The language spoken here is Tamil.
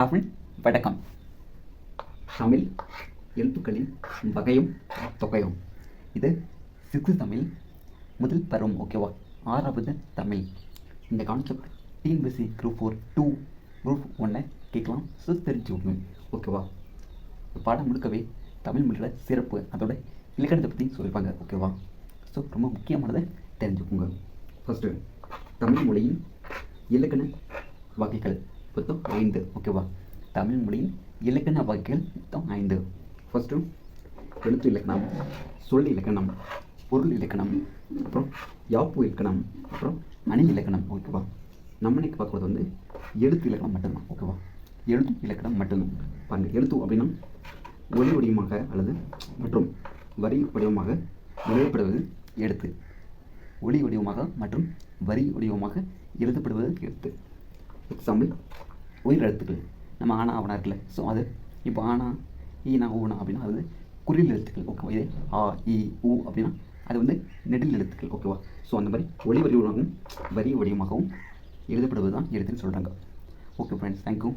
தமிழ் வணக்கம் தமிழ் எழுத்துக்களின் வகையும் தொகையும். இது சித்து தமிழ் முதல் பருவம் ஓகேவா ஆறாவது தமிழ். இந்த concept TNPSC group four to group ஒன்னை கேட்கலாம். ஸோ தெரிஞ்சுக்கோங்க ஓகேவா பாடம் முழுக்கவே தமிழ் மொழியோட சிறப்பு அதோட இலக்கணத்தை பற்றி சொல்லிப்பாங்க ஓகேவா ஸோ ரொம்ப முக்கியமானதை தெரிஞ்சுக்கோங்க. ஃபஸ்ட்டு தமிழ் மொழியின் இலக்கண வகைகள். மொத்தம் ஐந்து ஓகேவா தமிழ் மொழியின் இலக்கண வகைகள் மொத்தம் ஐந்து. ஃபஸ்ட்டு எழுத்து இலக்கணம் சொல் இலக்கணம் பொருள் இலக்கணம் அப்புறம் யாப்பு இலக்கணம் அப்புறம் அணி இலக்கணம் ஓகேவா நம்ம இன்னைக்கு பார்க்குறது வந்து எழுத்து இலக்கணம் மட்டும்தான் ஓகேவா எழுத்து இலக்கணம் மட்டும்தான். பாருங்க எழுத்து அப்படின்னா ஒளி வடிவமாக அல்லது மற்றும் வரி வடிவமாக எழுதப்படுவது எழுத்து. ஒளி வடிவமாக மற்றும் வரி வடிவமாக எழுதப்படுவது எழுத்து. எக்ஸாம்பிள் உயிர் எழுத்துக்கள் நம்ம ஆனா அவனா இருக்குல்ல ஸோ அது இப்போ ஆனா ஈனா ஊனா அப்படின்னா அது குறில் எழுத்துக்கள் ஓகேவா இதே ஆ இ ஊ அப்படின்னா அது வந்து நெடில் எழுத்துக்கள் ஓகேவா ஸோ அந்த மாதிரி ஒளி வடிவமாகவும் வரி வடிவமாகவும் எழுதப்படுவது தான் எழுத்துன்னு சொல்கிறாங்க ஓகே ஃப்ரெண்ட்ஸ் தேங்க்யூ